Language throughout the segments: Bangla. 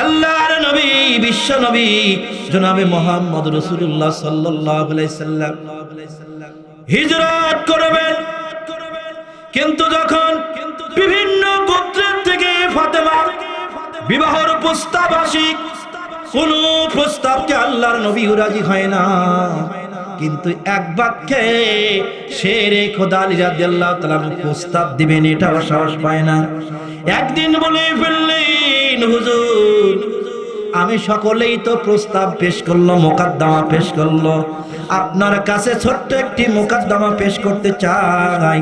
আল্লাহর নবী, বিশ্ব নবী, জনাবে মোহাম্মদ রসুল্লাহ সাল্লাম। হিজরত করবেন। কিন্তু যখন বিভিন্ন গোত্রের থেকে ফাতেমা বিবাহর প্রস্তাব আসি, কোন প্রস্তাবকে আল্লাহর নবী রাজি হয় না। কিন্তু এক বাক্যে শেরে খোদা আলী তাআলা প্রস্তাব দিবেন, এটাও সাহস পায় না। একদিন বলে ফেললেন হুজুর। আমি সকলেই তো প্রস্তাব পেশ করল, মোকদ্দমা পেশ করল। আপনার কাছে ছোট্ট একটি মোকদ্দমা পেশ করতে চাই।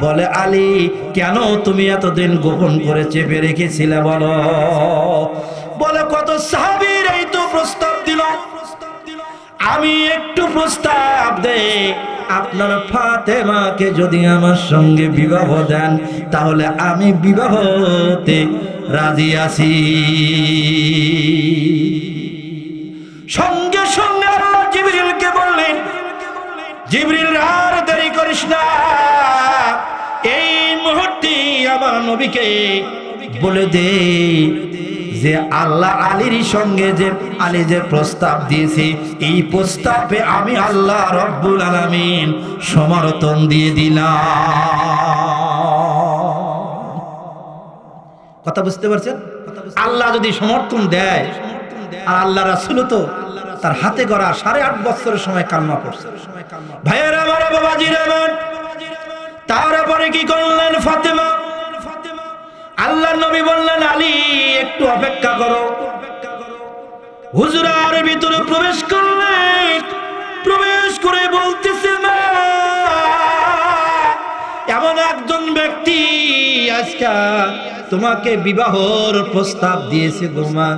বলে, আলী, কেন তুমি এতদিন গোপন করে চেপে রেখেছিলে বলো? বলে, কত সাহাবীর এই তো প্রস্তাব দিল। আমি একটু প্রস্তাব দে আপনার ফাতেমাকে যদি আমার সঙ্গে বিবাহ দেন, তাহলে আমি বিবাহতে রাজি আছি। সঙ্গে সঙ্গে আল্লাহ জিবরিলকে বললেন, জিবরিল, আর দেরি করিস না। এই মুহূর্তে আমার নবীকে বলে দে। যে আল্লাহ আলীর সঙ্গে যে আলী যে প্রস্তাব দিয়েছে, এই প্রস্তাবে আমি আল্লাহ রব্বুল আলামিন সমর্থন দিয়ে দিলাম। কথা বুঝতে পারছেন? আল্লাহ যদি সমর্থন দেয়, আর আল্লাহ রাসুল তো তার হাতে গড়া সাড়ে আট বছরের সময় কান্না পড়ছে ভাইয়ের, আমার বাবাজির আমার তারপরে কি করলেন ফাতেমা? আল্লাহ নবী বললেন, আলী একটু অপেক্ষা করো। হুজুরার ভিতরে প্রবেশ করলেন প্রবেশ করে বলতেছে এমন একজন ব্যক্তি আজকে তোমাকে বিবাহর প্রস্তাব দিয়েছে গোমা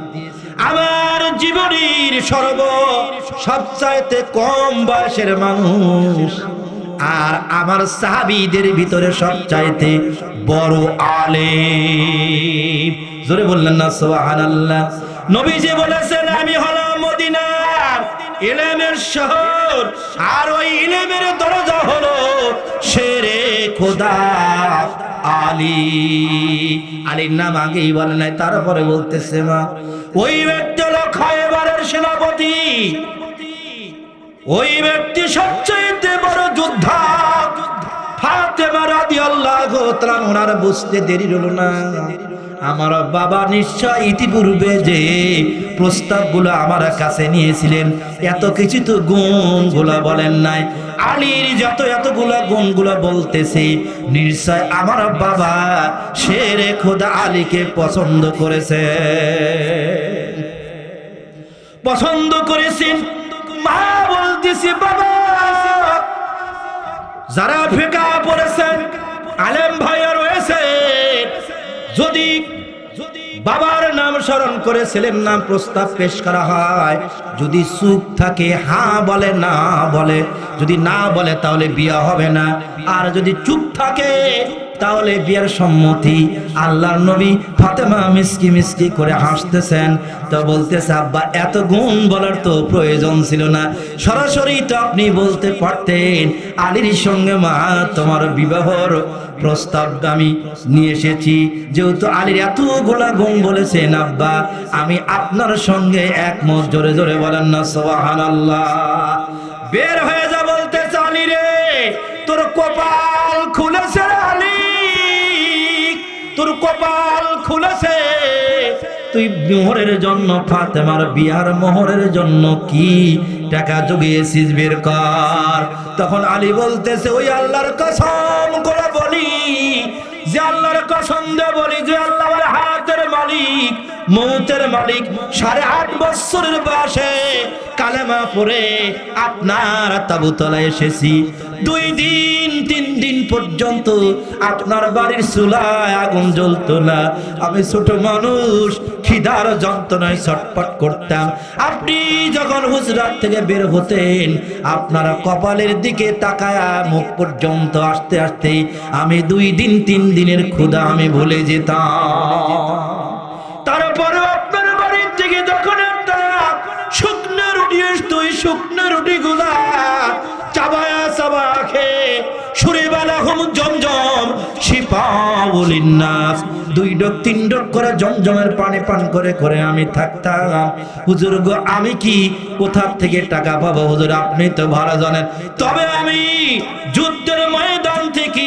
আমার জীবনের সর্ব, সবচাইতে কম বয়সের মানুষ আর আমার সাহাবীদের ভিতরে সবচাইতে বড় আলেম। জোরে বললেন না, সুবহানাল্লাহ। নবীজি বলেছেন, আমি হলাম মদিনার ইলেমের শহর, আর ওই ইলেমের দরজা হলো শেরে খোদা আলী। আলীর নাম আগেই বলে নাই, তারপরে বলতেছে মা, ওই ব্যক্তি হলো খায়বারের সেনাপতি। ওই ব্যক্তি সবচেয়ে বড় যোদ্ধা। ফাতেমা রাদিয়াল্লাহু তাআলা ওনার বুঝতে দেরি হলো না। আমার বাবা নিশ্চয় ইতিপূর্বে যে প্রস্তাবগুলো আমার কাছে নিয়েছিলেন, এত কিছু তো গুণগুলো বলেন নাই। আলীর যত এতগুলো গুণগুলো বলতেছে, নিশ্চয় আমার বাবা শেরে খোদা আলীকে পছন্দ করেছে। পছন্দ করেছেন? মা বলতেছে, বাবা, যারা ফেকা পড়েছেন, আলেম রয়েছে যদি বাবার নাম স্মরণ করে ছেলের নাম প্রস্তাব পেশ করা হয়, যদি সুখ থাকে হ্যাঁ বলে, না বলে, যদি না বলে তাহলে বিয়া হবে না। আর যদি চুপ থাকে, তাহলে বিয়ের সম্মতি আল্লাহর নবী ফাতেমা মিসকি মিসকি করে হাসতেছেন। তো বলতেছে, আব্বা, এত গুণ বলার তো প্রয়োজন ছিল না। সরাসরি তো আপনি বলতে পারতেন, আলীর সঙ্গে মা, তোমার বিবাহর প্রস্তাব আমি নিয়ে এসেছি। যেহেতু আলীর এত এতগুলা গুণ বলেছেন, আব্বা, আমি আপনার সঙ্গে একমত। জোরে জোরে বলেন না সোহান আল্লাহ বের হয়ে যা বলতে চালি রে। তোর কপাল খুলেছে তোর কপাল খুলেছে। তুই মোহরের জন্য ফাতেমার বিয়ার মোহরের জন্য কি টাকা জুগিয়েছিস বের কর। তখন আলী বলতেছে, ওই আল্লাহর কসম করে কসম দিয়ে বলি যে মৌতের মালিক সাড়ে আট বছরের বয়সে কালেমা পরে আপনার তাবুতলায় এসেছি। দুই দিন, তিন দিন পর্যন্ত আপনার বাড়ির চুলায় আগুন জ্বলতো না। আমি ছোট মানুষ, খিদার যন্ত্রণায় ছটপট করতাম। আপনি যখন হুজরাত থেকে বের হতেন, আপনারা কপালের দিকে তাকায়া মুখ পর্যন্ত আসতে আসতে আমি দুই দিন, তিন দিনের ক্ষুধা আমি ভুলে যেতাম। তিন করে পানি করে করে আমি থাকতাম। হুজুর আমি কি কোথা থেকে টাকা পাবো? হুজুর, আপনি তো ভালো জানেন। তবে আমি যুদ্ধের ময়দান থেকে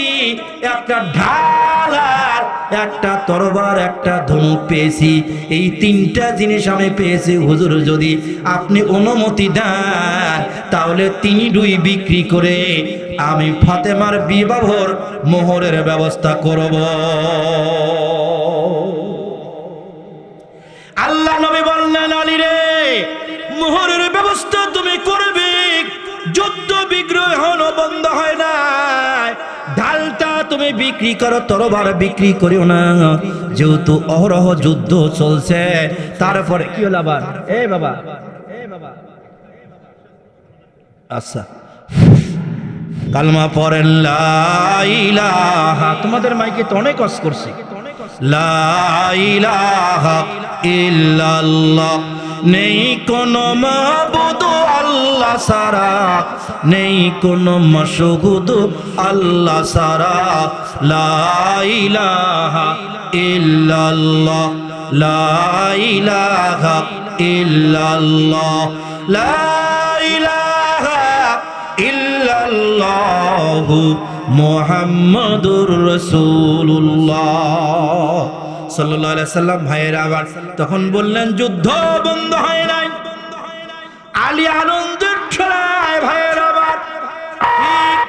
একটা ঢাল আর একটা তরবার, একটা ধনুক পেয়েছি। এই তিনটা জিনিস আমি পেয়েছি। হুজুর, যদি আপনি অনুমতি দেন, তাহলে তিনি দুই বিক্রি করে আমি ফাতেমার বিবাহর মোহরের ব্যবস্থা করব। আল্লাহ নবী বললেন, আলী রে, মোহরের ব্যবস্থা তুমি করবে। যুদ্ধ বিগ্রহ এখনও বন্ধ হয় না ঢালটা তুমি বিক্রি করো, তরবার বিক্রি করিও না। যেহেতু অহরহ যুদ্ধ চলছে, তারপরে কি হলো আবার? এ বাবা। আচ্ছা। কালমা ইলাহা। তোমাদের মাইকে তো অনেক কষ্ট করছি। ইল্লাল্লাহ। নেই কোনো মাবুদ আল্লাহ সারা নেই কোনো মশহুদ আল্লাহ সারা লা ইলাহা ইল্লাল্লাহ। লা ইলাহা ইল্লাল্লাহ। মুহাম্মাদুর সাল্লাম আবার তখন বললেন, যুদ্ধ বন্ধ হয় নাই। আলী আনন্দের ছড়ায় আবার ঠিক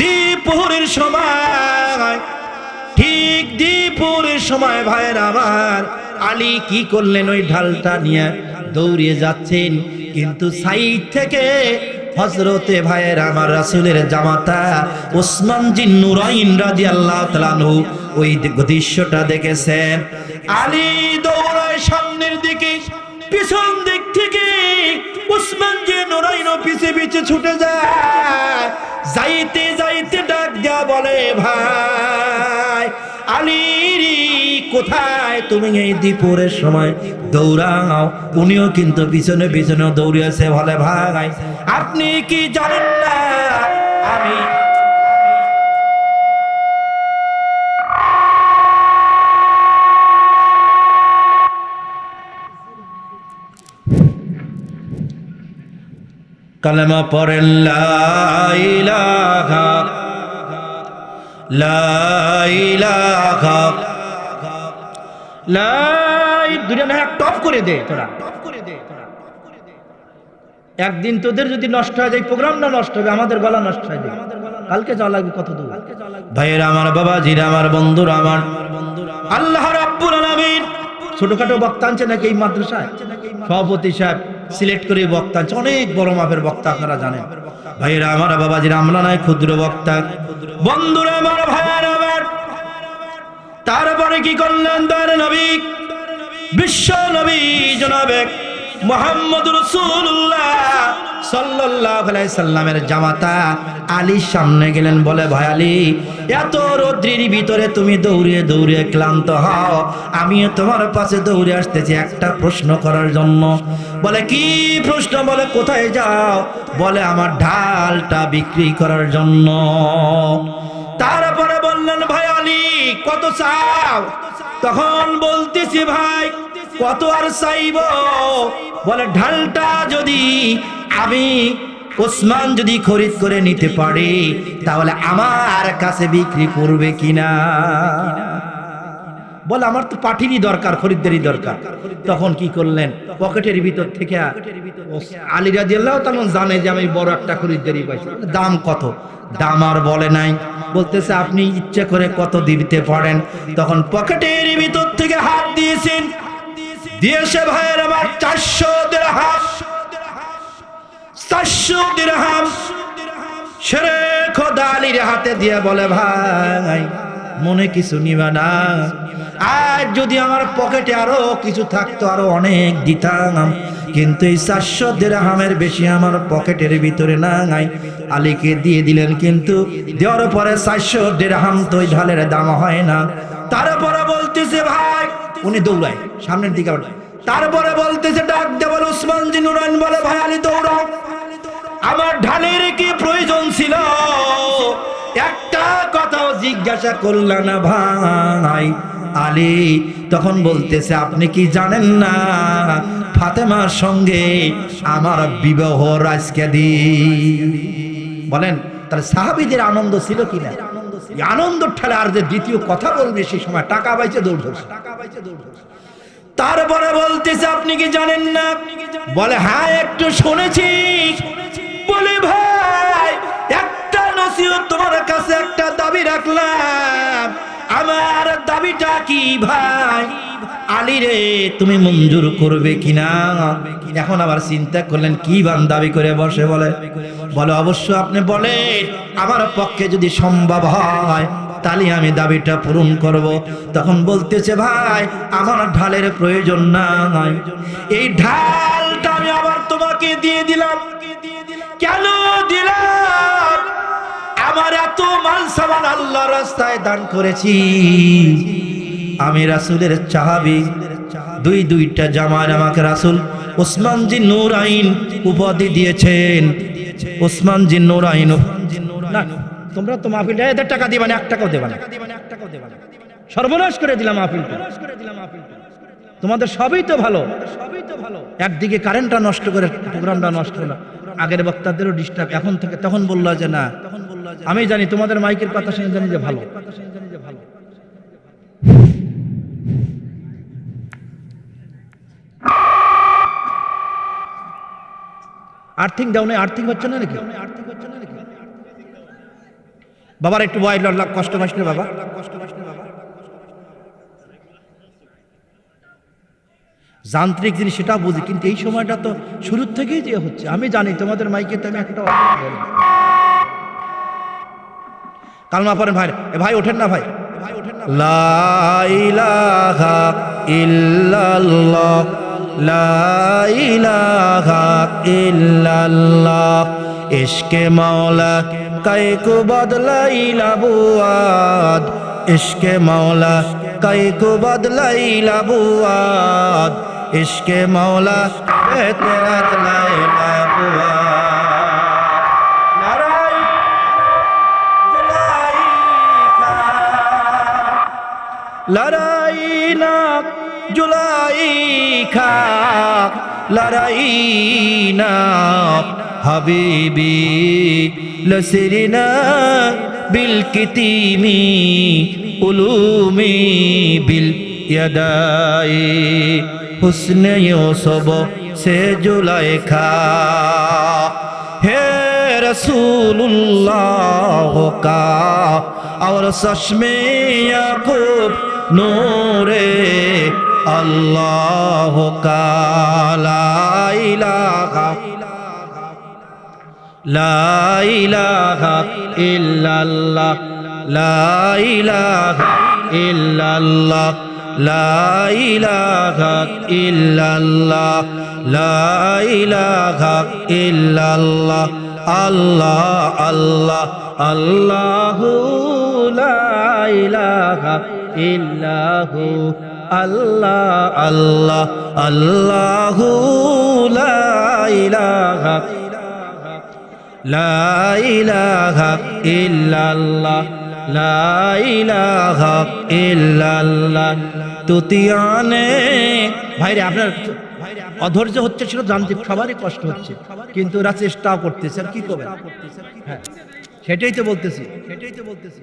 দ্বীপুরের সময়, ঠিক দ্বীপুরের সময়, ভাইয়ের আবার আলী কি করলেন? ওই ঢালটা নিয়ে দৌড়িয়ে যাচ্ছেন, কিন্তু সাইড থেকে হজরতে ভাইয়ের, আমার রাসুলের জামাতা ওসমান জিন নুরাইন রাজি আল্লাহ তালানহু ওই দৃশ্যটা দেখেছেন। আলী দৌড়ায় সামনের দিকে, পিছন দিক থেকে উসমান যে নুরাইন পিছে পিছে ছুটে যায়। যাইতে যাইতে ডাক দেয়া বলে, ভাই আলিরি, কোথায় তুমি এই দুপুরের সময়? দৌড়াও, উনিও কিন্তু পিছনে পিছনে দৌড়িয়েছে বলে, ভাই, আপনি কি জানেন না? আমি কালেমা পড়েন লাইলাহা টপ করে দে তোরা। একদিন তোদের যদি নষ্ট হয়ে যায়, প্রোগ্রামটা নষ্ট হবে, আমাদের গলা নষ্ট হয়ে যায় কালকে যাওয়া লাগবে কত দূর? ভাইয়েরা আমার, বাবাজিরা আমার, বন্ধুরা আমার, আল্লাহ ছোটখাটো বক্তা আনছে নাকি এই মাদ্রাসায়? সভাপতি সাহেব। সিলেক্ট করে বক্তা অনেক বড় মাপের বক্তা আপনারা জানেন। ভাইয়েরা, আমার বাবাজিরা আমরা নাই ক্ষুদ্র বক্তা। বন্ধুরা, আমার ভাইয়েরা তারপরে কি করলেন দয়ার নবী? বিশ্ব নবী জনাবে। মোহাম্মদ রসুল্লাহ আলাইহি সাল্লামের জামাতা আলীর সামনে গেলেন, বলে, ভাই আলী, এত রৌদ্রির ভিতরে তুমি দৌড়িয়ে দৌড়িয়ে ক্লান্ত হও। আমিও তোমার পাশে দৌড়ে আসতেছি একটা প্রশ্ন করার জন্য। বলে, কি প্রশ্ন? বলে, কোথায় যাও? বলে, আমার ঢালটা বিক্রি করার জন্য। তারপরে বললেন, ভাই আলী, কত চাও? তখন বলতেছি, ভাই, কত আর চাইব? বলে, ঢালটা যদি আমি ওসমান যদি খরিদ করে নিতে পারি, তাহলে আমার কাছে বিক্রি করবে কিনা? বলে, আমার তো পাঠিরই দরকার, খরিদ্দারি দরকার। তখন কি করলেন? পকেটের ভিতর থেকে আলী রাজিয়াল্লাহ তখন জানে যে আমি বড় একটা খরিদ্দারি পাইছি। দাম কত? দাম আর বলে নাই। বলতেছে, আপনি ইচ্ছে করে কত দিতে পারেন? তখন পকেটের ভিতর থেকে হাত দিয়েছেন। দিয়েছে ভাইয়ের আমার চারশো দেড়হাম চারশো দেড়হাম সেরে খোদা আলীর হাতে দিয়ে বলে, ভাই, মনে কিছু নিবা না। আর যদি আমার পকেটে আরও কিছু থাকতো, আরও অনেক দিতাম। কিন্তু এই চারশো দেড়হামের বেশি আমার পকেটের ভিতরে না নাই। আলীকে দিয়ে দিলেন, কিন্তু দেওয়ার পরে চারশো দেড়হাম তো ঢালের দাম হয় না। তারপরে বলতেছে ভাই, উনি দৌড়ায়, সামনের দিকে। তারপরে বলতেছে, ডাক দেবল উসমান জিনুরান বলে, ভাই, আলী দৌড়াও আমার ঢালের কি প্রয়োজন ছিল? একটা কথাও জিজ্ঞাসা করল না ভাই। আলী তখন বলতেছে, আপনি কি জানেন না, ফাতেমার সঙ্গে আমার বিবাহ আজকে দি বলেন, তাহলে সাহাবিদের আনন্দ ছিল কিনা? আনন্দ ঠেলে আর যে দ্বিতীয় কথা বলবে সেই সময়, টাকা পাইছে দৌড় ধরছে টাকা পাইছে দৌড় ধরছে। তারপরে বলতেছে, আপনি কি জানেন না? বলে হ্যাঁ একটু শুনেছি। বলে, ভাই, একটা নসিহত তোমার কাছে, একটা দাবি রাখলাম। আমার দাবিটা কি ভাই? আলী রে, তুমি মঞ্জুর করবে কিনা? এখন আবার চিন্তা করলেন, কি বান দাবি করে বসে বলে? বলে, অবশ্য আপনি বলেন, আমার পক্ষে যদি সম্ভব হয়, তাহলে আমি দাবিটা পূরণ করব। তখন বলতেছে, ভাই, আমার ঢালের প্রয়োজন নাই। এই ঢালটা আমি আবার তোমাকে দিয়ে দিলাম। কেন দিলাম? আমার এত মাল সামান আল্লাহ রাস্তায় দান করেছি। আমি রাসুলের চাহাবি দুই দুইটা জামার আমাকে রাসুল ওসমান জি নূর আইন উপাধি দিয়েছেন। ওসমান জি নূর আইন তোমরা তো মাহফিল এদের টাকা দিবা না, এক টাকাও দেবা না। সর্বনাশ করে দিলাম মাহফিলটা। তোমাদের সবই তো ভালো। সবই তো ভালো একদিকে কারেন্টটা নষ্ট করে প্রোগ্রামটা নষ্ট হলো। আগের বক্তাদেরও ডিস্টার্ব এখন থেকে তখন বলল যে না তখন আমি জানি তোমাদের মাইকের কথা শুনে জানি যে ভালো। আর্থিক দাও নাই আর্থিক হচ্ছে না নাকি? বাবার একটু বয় লাখ কষ্ট পাস কষ্ট বাবা। যান্ত্রিক জিনিস সেটা বুঝি, কিন্তু এই সময়টা তো শুরুর থেকেই যে হচ্ছে। আমি জানি তোমাদের মাইকে তো আমি একটা কালমা পড়েন ভাই ভাই ওঠেন না ভাই। ভাই ওঠেন না লা ইলাহা ইল্লাল্লাহ, লা ইলাহা ইল্লাল্লাহ। ইশকে মাওলা কাইকু বদলাইলা বুয়াদ, ইশকে মাওলা কাইকু বদলাইলা বুয়াদ, ইশকে মাওলা বেতরাত লাইলা লড়াই না জুলাই খা লড়াই না হাবিবি লসরিনা বিল কিতিমি উলুমি বিল ইয়াদাই হুসনে ইউসুফ সে জুলাই খা হে रसूलुल्लाह का और चश्मे याकूब নূরে আল্লাহ কালাইলাহা লাইলাহা ইল্লাল্লাহ লাইলাহা ইল্লাল্লাহ লাইলাহা ইল্লাল্লাহ লাইলাহা ইল্লাল্লাহ আল্লাহ আল্লাহ আল্লাহু ইলাহা ইল্লাহু, আল্লাহ আল্লাহ আল্লাহ, লা ইলাহা লা ইলাহা ইল্লাল্লাহ, লা ইলাহা ইল্লাল্লাহ। তুতিয়ানে ভাইরে, আপনার অধৈর্য হচ্ছে ছিল জানতে সবারই কষ্ট হচ্ছে, কিন্তু ওরা চেষ্টাও করতেছে, আর কি করবে? হ্যাঁ সেটাই তো বলতেছি সেটাই তো বলতেছি।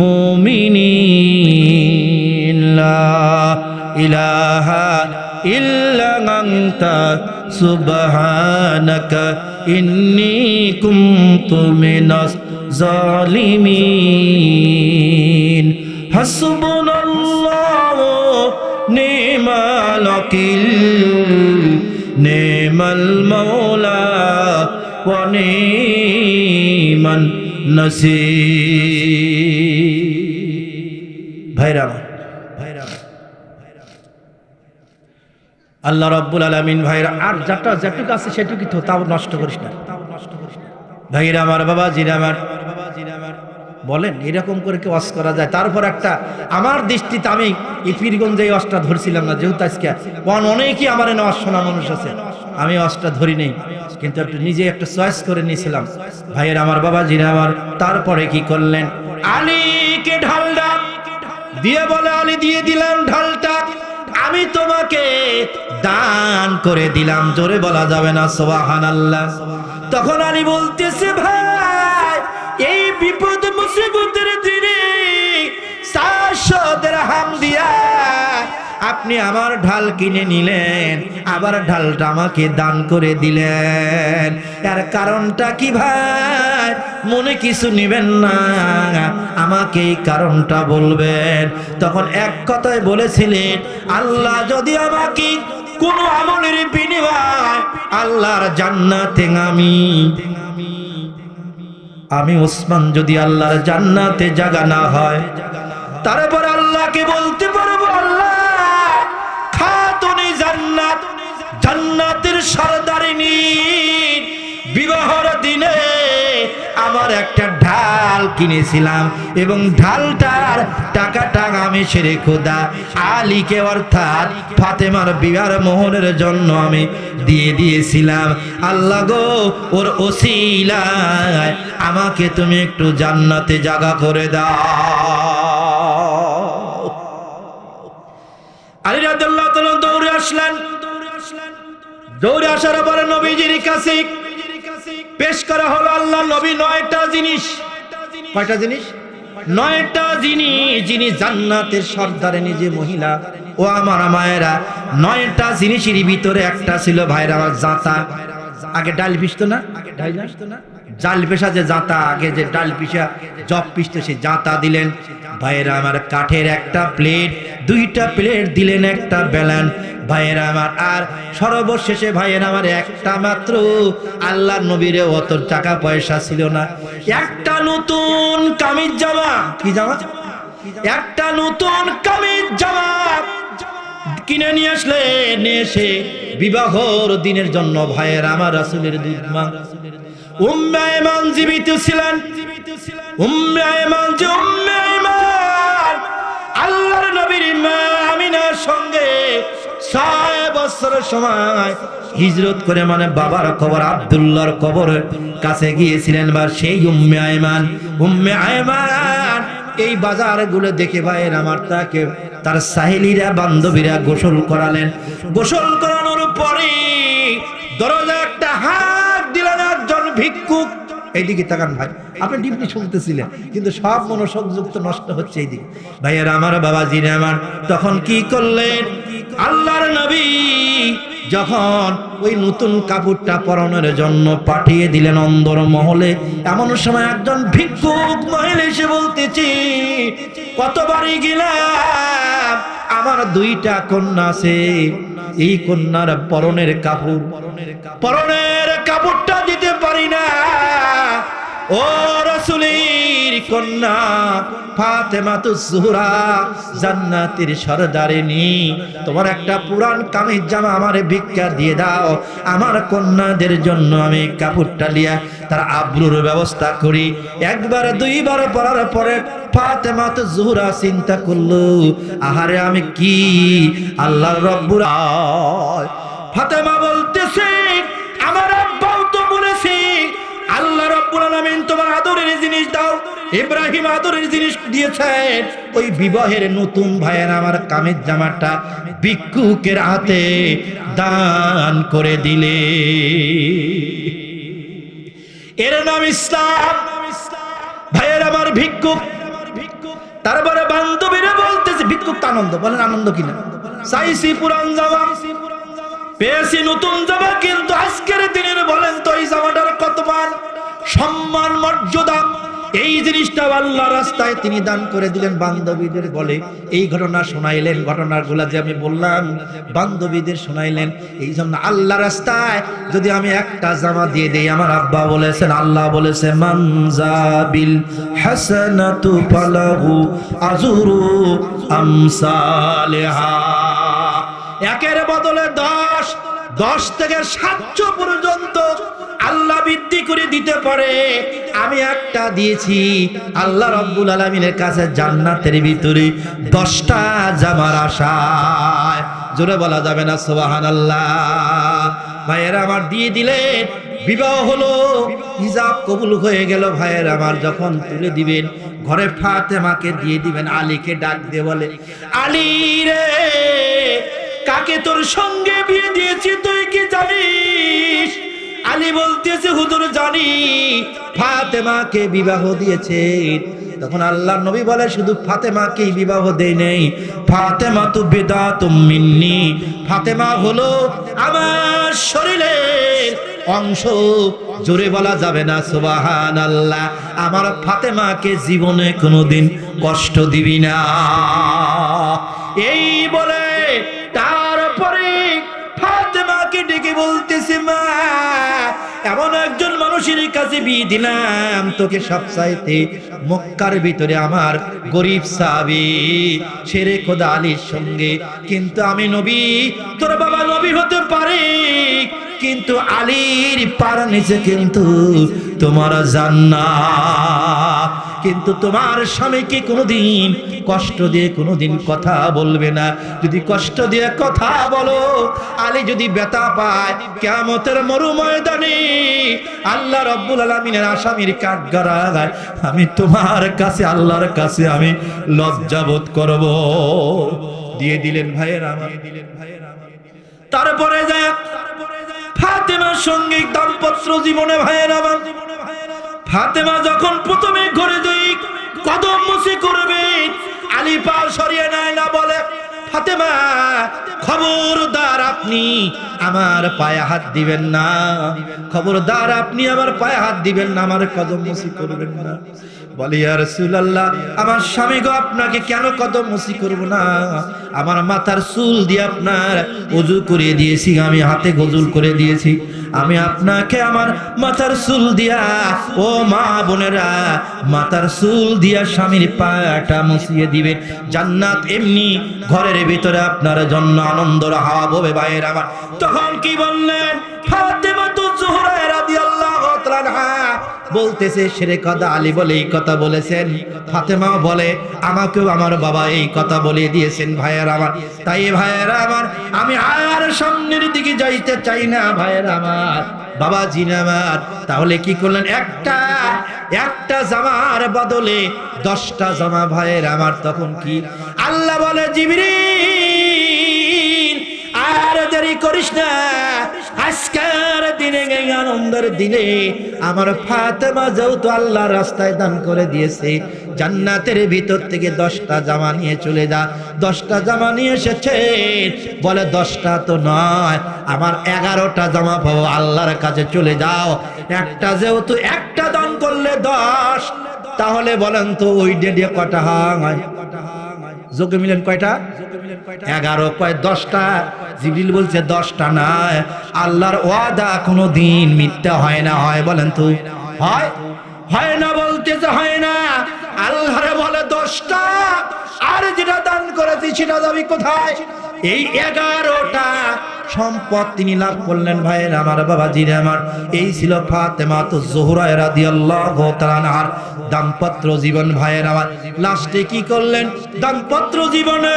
মুমিনিন, লা ইলাহা ইল্লা আনতা সুবহানাকা মিনাস জালিমিন হাসবুনাল্লাহু নি'মাল ওয়াকিল নি'মাল মাওলা, ওয়া নি'মান। আল্লাহ রব্বুল আলমিন ভাইরা, আর যাটা যেটুকু আছে সেটুকু তো, তাও নষ্ট করিস না। তাও নষ্ট করিস না ভাইরা আমার বাবা জিরা আমার বাবা বলেন, এরকম করে কেউ অস করা যায়? তারপর একটা, আমার দৃষ্টিতে আমি ইপিরগঞ্জে অসটা ধরছিলাম না, যেহেতু আজকে অনেকই আমার এনে শোনা মানুষ আছে। আমি অসটা ধরি নেই, কিন্তু একটু নিজে একটা চয়েস করে নিয়েছিলাম। ভাইয়ের আমার বাবা জিরা আমার তারপরে কি করলেন? আলীকে ঢালডা দিয়ে বলে, আলী, দিয়ে দিলাম ঢালটা। আমি তোমাকে দান করে দিলাম। জোরে বলা যাবে না সোহান আল্লাহ তখন আলী বলতেছে, ভাই, এই বিপদ মুসিবতের দিনে আপনি আমার ঢাল কিনে নিলেন, আবার ঢালটা আমাকে দান করে দিলেন। এর কারণটা কি ভাই? মনে কিছু নিবেন না, আমাকে এই কারণটা বলবেন। তখন এক কথায় বলেছিলেন, আল্লাহ যদি আমাকে কোন আমলের বিনিময় আল্লাহর জান্নাতে আমি আমি ওসমান যদি আল্লাহর জান্নাতে জাগা না হয়, তারপর আল্লাহকে বলতে পারব সরদারিনী বিবাহর দিনে আমার একটা ঢাল কিনেছিলাম এবং ঢালটার টাকাটা আমি সেরে খোদা আলীকে অর্থাৎ ফাতেমার বিবাহ মোহনের জন্য আমি দিয়ে দিয়েছিলাম। আল্লাহ গো, ওর ওসিলায় আমাকে তুমি একটু জান্নাতে জাগা করে দাও। আলী রাদিয়াল্লাহু দৌড়ে আসলেন। দৌড়ে আসার পরে নবীজির কাছে পেশ করা হলো আল্লাহ নবী নয়টা জিনিস। কয়টা জিনিস? নয়টা জিনিস যিনি জান্নাতের সর্দারে নিজে মহিলা। ও আমার মায়েরা, নয়টা জিনিসের ভিতরে একটা ছিল ভাইরা আমার জাতা। আগে ডাল পিসতো না? ডাল পিসতো না? জাল পেশা যে জাতা, আগে যে ডাল পিসা জব পিসতো সে জাতা দিলেন। ভাইয়েরা আমার কাঠের একটা প্লেট, দুইটা প্লেট দিলেন একটা বেলান। ভাইয়েরা আমার আর সর্বশেষে ভাইয়েরা আমার একটা মাত্র। আল্লাহ নবীরে অত টাকা পয়সা ছিল না। একটা নতুন কামিজ জামা। কি জামা? একটা নতুন কামিজ জামা কিনে নিয়ে আসলে আসলেন এসে বিবাহর দিনের জন্য ভাইয়ের আমার রাসুলের দুধ মা। জীবিত ছিলেন। আল্লাহর নবীর মা আমিনার সঙ্গে ছয় বছরের সময় হিজরত করে মানে বাবার কবর, আব্দুল্লাহর কবরের কাছে গিয়েছিলেন বা সেই উম্মে আয়মান উম্মে আয়মান এই বাজারগুলো দেখে ভাইয়ের আমার তাকে তার সাহেলিরা, বান্ধবীরা গোসল করালেন। গোসল করানোর পরে দরজা একটা হাত ভিক্ষুক। এইদিকে তাকান ভাই, আপনি ডিপনি শুনতেছিলেন, কিন্তু সব মনোসংযুক্ত নষ্ট হচ্ছে এই এইদিকে। ভাইয়ের, আমার বাবা জিনে আমার, তখন কি করলেন? আল্লাহর নবী যখন ওই নতুন কাপড়টা পরানোর জন্য পাঠিয়ে দিলেন অন্দর মহলে, এমন সময় একজন ভিক্ষুক মহিলা এসে বলতেছি, কতবারই গেলাম? আমার দুইটা কন্যা আছে। এই কন্যার পরনের কাপড়, পরনের কাপড়টা দিতে ও রসুলের কন্যা ফাতেমা তো সুহরা জান্নাতের সরদারিনী তোমার একটা পুরান কামিজ জামা আমারে ভিক্ষা দিয়ে দাও। আমার কন্যাদের জন্য আমি কাপড়টা লিয়া তার আব্রুর ব্যবস্থা করি। একবার, দুইবার পরার পরে ফাতেমা তো জুহরা চিন্তা করল, আহারে আমি কি? আল্লাহ রব্বুর। ফাতেমা বলতেছে তোমার আদরের জিনিস দাও। ইব্রাহিম আদরের জিনিস দিয়েছেন ওই বিবাহের নতুন ভাইয়ের আমার কামের জামাটা ভিক্ষুকের হাতে দান করে দিলে। এর নাম ইসলাম। ভাইয়ের আমার ভিক্ষুক। তারপরে বান্ধবীরা বলতেছে, ভিক্ষুক আনন্দ, বলেন আনন্দ কিনা? চাইছি পুরান জামা, পেয়েছি নতুন জামা, কিন্তু আজকের দিনের বলেন তো এই জামাটার কত মান সম্মান, মর্যাদা, এই জিনিসটা আল্লাহ রাস্তায় তিনি দান করে দিলেন। বান্ধবীদের বলে, এই ঘটনা শোনাইলেন, ঘটনাগুলা যে আমি বললাম, বান্ধবীদের শোনাইলেন। এই জন্য আল্লাহ রাস্তায় যদি আমি একটা জামা দিয়ে দেই, আমার আব্বা বলেছেন, আল্লাহ বলেছে মানজাবিল হাসানাতু ফালাহু আজরু আমসালিহা। একের বদলে দশ দশ থেকে সাতশো পর্যন্ত আল্লাহ বৃদ্ধি করে দিতে পারে। আমি একটা দিয়েছি। আল্লাহ রব্বুল আলমিনের কাছে জান্নাতের ভিতরে দশটা জামার আশায় জোরে বলা যাবে না সোবাহান আল্লাহ ভাইয়েরা আমার দিয়ে দিলেন বিবাহ হলো, হিজাব কবুল হয়ে গেল, ভাইয়ের আমার যখন তুলে দিবেন, ঘরে ফাতেমাকে দিয়ে দিবেন, আলীকে ডাক দিয়ে বলে, আলী রে, কাকে তোর সঙ্গে বিয়ে দিয়েছি, তুই কি জানিস? আলী বলতেছে, হুজুর জানি ফাতেমাকে বিবাহ দিয়েছে। তখন আল্লাহ নবী বলে, শুধু ফাতেমাকেই বিবাহ দেয় নেই। ফাতেমা তো বেদা মিন্নি। ফাতেমা হলো আমার শরীরের অংশ। জোরে বলা যাবে না সুবাহান আল্লাহ আমার ফাতেমাকে জীবনে কোনোদিন কষ্ট দিবি না। এই বলে এমন একজন মানুষের কাছে বিয়ে দিলাম, তোকে সবচাইতে মক্কার ভিতরে আমার গরিব সাবি শেরে খোদা আলীর সঙ্গে। কিন্তু আমি নবী, তোর বাবা নবী হতে পারে, কিন্তু আলীর পার নিচে কিন্তু তোমার জান্নাত। কিন্তু তোমার স্বামীকে কোনোদিন কষ্ট দিয়ে কোনোদিন কথা বলবে না? যদি কষ্ট দিয়ে কথা বলো, আলী যদি ব্যথা পায় কেমতের মরু ময়দানে আল্লাহ রব্বুল আলমিনের আসামির কাঠগড়ায় আমি তোমার কাছে, আল্লাহর কাছে আমি লজ্জাবোধ করব। দিয়ে দিলেন ভাইয়ের আমার দিলেন ভাইয়ের আমার। তারপরে যাক, ফাতেমার সঙ্গে দাম্পত্য জীবনে ভাইয়ের আমার। ফাতেমা যখন প্রথমে ঘরে দুই কদম মুসি করবে, আলী পাল সরিয়ে নেয় না, বলে, ফাতেমা, খবরদার আপনি আমার পায়ে হাত দিবেন না। খবরদার আপনি আমার পায়ে হাত দিবেন না, আমার কদম মুসি করবেন না। বলি আর রাসূলুল্লাহ, আমার স্বামী গো, আপনাকে কেন কদম মুসি করব না? আমার মাথার চুল দিয়ে আপনার ওযু করে দিয়েছি, আমি হাতে গজুল করে দিয়েছি। আমি আপনাকে আমার মাথার চুল দিয়া, ও মা বোনেরা, মাথার চুল দিয়া স্বামীর পাটা মুছিয়ে দিবেন জান্নাত এমনি ঘরের ভিতরে আপনার জন্য আনন্দর হাওয়া ববে বাইরে আমার। তখন কি বললেন? ফাতেমা তো জোহরা বলতেছে সেরে কথা আলী বলে এই কথা বলেছেন। বলে, আমাকেও আমার বাবা এই কথা বলে দিয়েছেন, ভাইয়ের আমার। তাই আমার, আমি আর সামনের দিকে যাইতে চাই না, ভাইয়ের আমার। বাবা তাহলে কি করলেন? একটা একটা জামার বদলে দশটা জামা, ভাইয়ের আমার। তখন কি? আল্লাহ বলে, জিবরিল, আর দেরি করিস না। আজকের দিনে এই আনন্দের দিনে আমার ফাতেমা যেহেতু আল্লাহ রাস্তায় দান করে দিয়েছে, জান্নাতের ভিতর থেকে দশটা জামা নিয়ে চলে যা। দশটা জামা নিয়ে এসেছে, বলে দশটা তো নয়, আমার এগারোটা জামা পাবো, আল্লাহর কাছে চলে যাও। একটা যেহেতু একটা দান করলে দশ, তাহলে বলেন তো ওই ডেডে কটা হয়? যোগে মিলেন কয়টা? এগারো, কয় দশটা? জিবরিল বলছে, দশটা নয়। আল্লাহর ওয়াদা কোনো দিন মিথ্যা হয় না, হয় বলেন তো। হয়? হয় না বলতেছে হয় না। আল্লাহরে বলে দশটা। আর যেটা দান করেছি, সেটা যাবি কোথায়? এই এগারোটা সম্পদ তিনি লাভ করলেন ভাইয়ের, আমার বাবা জিরে আমার। এই ছিল ফাতেমা তো জোহরা তাআলার দাম্পত্য জীবন ভাইয়ের, আমার। লাস্টে কি করলেন? দাম্পত্য জীবনে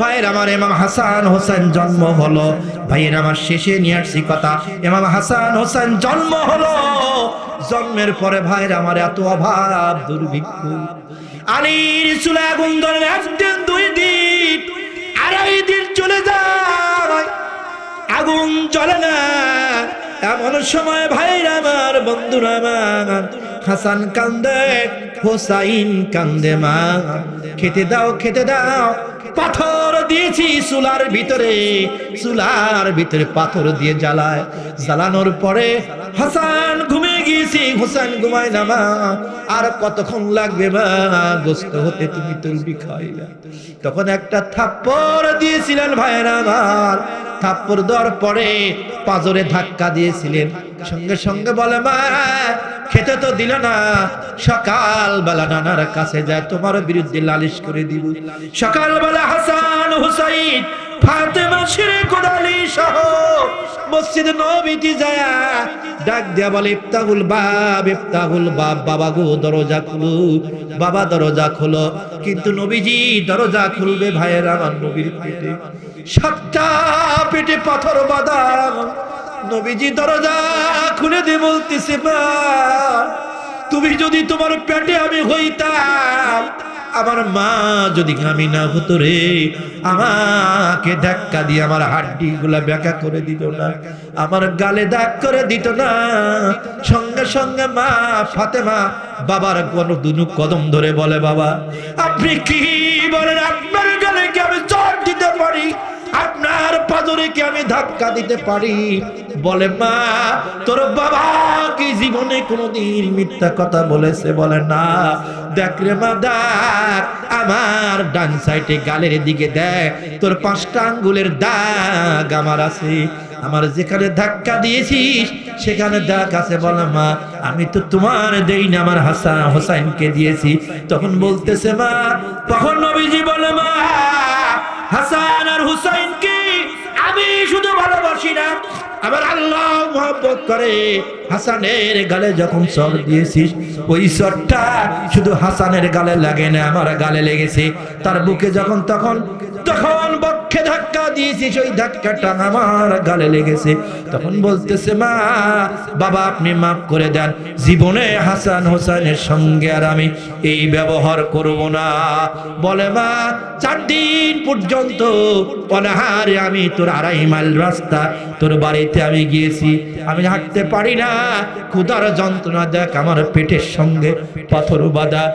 ভাইয়ের, আমার ইমাম হাসান হোসেন জন্ম হলো। ভাইয়ের, আমার শেষে নিয়ে আসছি কথা। ইমাম হাসান হোসেন জন্ম হলো। জন্মের পরে ভাইয়ের, আমার এত অভাব, দুর্ভিক্ষ। আলীর চুলে আগুন ধরেন একদিন, দুই দিন আড়াই দিন চলে যায়। আগুন জ্বলে না। এমন সময় ভাইরা আমার, বন্ধুরা আমার, হাসান কান্দে, হোসাইন কান্দে মা। খেতে দাও খেতে দাও। পাথর দিয়েছি চুলার ভিতরে। চুলার ভিতরে পাথর দিয়ে জ্বালায়। জ্বালানোর পরে হাসান ঘুমিয়ে গিয়েছি, হোসেন ঘুমায় না মা। আর কতক্ষণ লাগবে মা? গোস্ত হতে তুমি তুলবি খাইলা তখন একটা থাপ্পড় দিয়েছিলেন ভাইয়ের আমার। থাপ্পড় দেওয়ার পরে পাজরে ধাক্কা দিয়েছিলেন। সঙ্গে সঙ্গে বলে, মা, খেতে তো দিল না। সকাল বেলা নানার কাছে যায়, তোমার বিরুদ্ধে লালিশ করে দিব। সকাল বেলা হাসান হুসাইন ফাতেমা শিরে কোদালি সহ মসজিদ নবীতি যায় ডাক দিয়া বলে, ইফতাহুল বাব ইফতাহুল বাব, বাবা গো, দরজা খুলো। বাবা, দরজা খোলো। কিন্তু নবীজি দরজা খুলবে ভাইয়ের আমার নবীর পেটে। সাতটা পেটে পাথর বাঁধা নবীজি দরজা খুলে দিয়ে বলতেছে, মা, তুমি যদি তোমার পেটে আমি হইতাম আমার মা যদি আমি না হতো রে, আমাকে ধাক্কা দিয়ে আমার হাড্ডি গুলা ব্যাখ্যা করে দিত না, আমার গালে দাগ করে দিত না। সঙ্গে সঙ্গে মা ফাতেমা বাবার কোন দুনু কদম ধরে বলে, বাবা, আপনি কি বলেন আপনার পাদরে কি আমি ধাক্কা দিতে পারি? বলে, মা, তোর বাবা কি জীবনে কোনোদিন মিথ্যা কথা বলেছে? বলে, না। দেখ রে মা, দেখ, আমার ডান সাইডে গালের দিকে দেখ, তোর পাঁচটা আঙ্গুলের দাগ আমার আছে। আমার যেখানে ধাক্কা দিয়েছিস, সেখানে দাগ আছে। বলে, মা, আমি তো তোমার দেই না, আমার হাসান হোসাইনকে দিয়েছি। তখন বলতেছে, মা, তখন নবীজি বলে, মা, হাসান আর হুসাইনকে আমি শুধু ভালোবাসি না, আমার আল্লাহ মহব্বত করে। হাসানের গালে যখন সর দিয়েছিস, ওই সরটা শুধু হাসানের গালে লাগে না, আমার গালে লেগেছে। তার বুকে যখন তখন তখন বক্ষে ধাক্কা দিয়েছিস ওই ধাক্কাটা আমার গালে লেগেছে। তখন বলতেছে, মা, বাবা, আপনি মাফ করে দেন। জীবনে হাসান হোসেনের সঙ্গে আর আমি এই ব্যবহার করব না। বলে, মা, চার দিন পর্যন্ত অনাহারে আমি তোর আড়াই মাইল রাস্তা, তোর বাড়িতে আমি গিয়েছি। আমি হাঁটতে পারি না। ক্ষুধার যন্ত্রণা দেখ আমার পেটের সঙ্গে পাথর বাঁধা।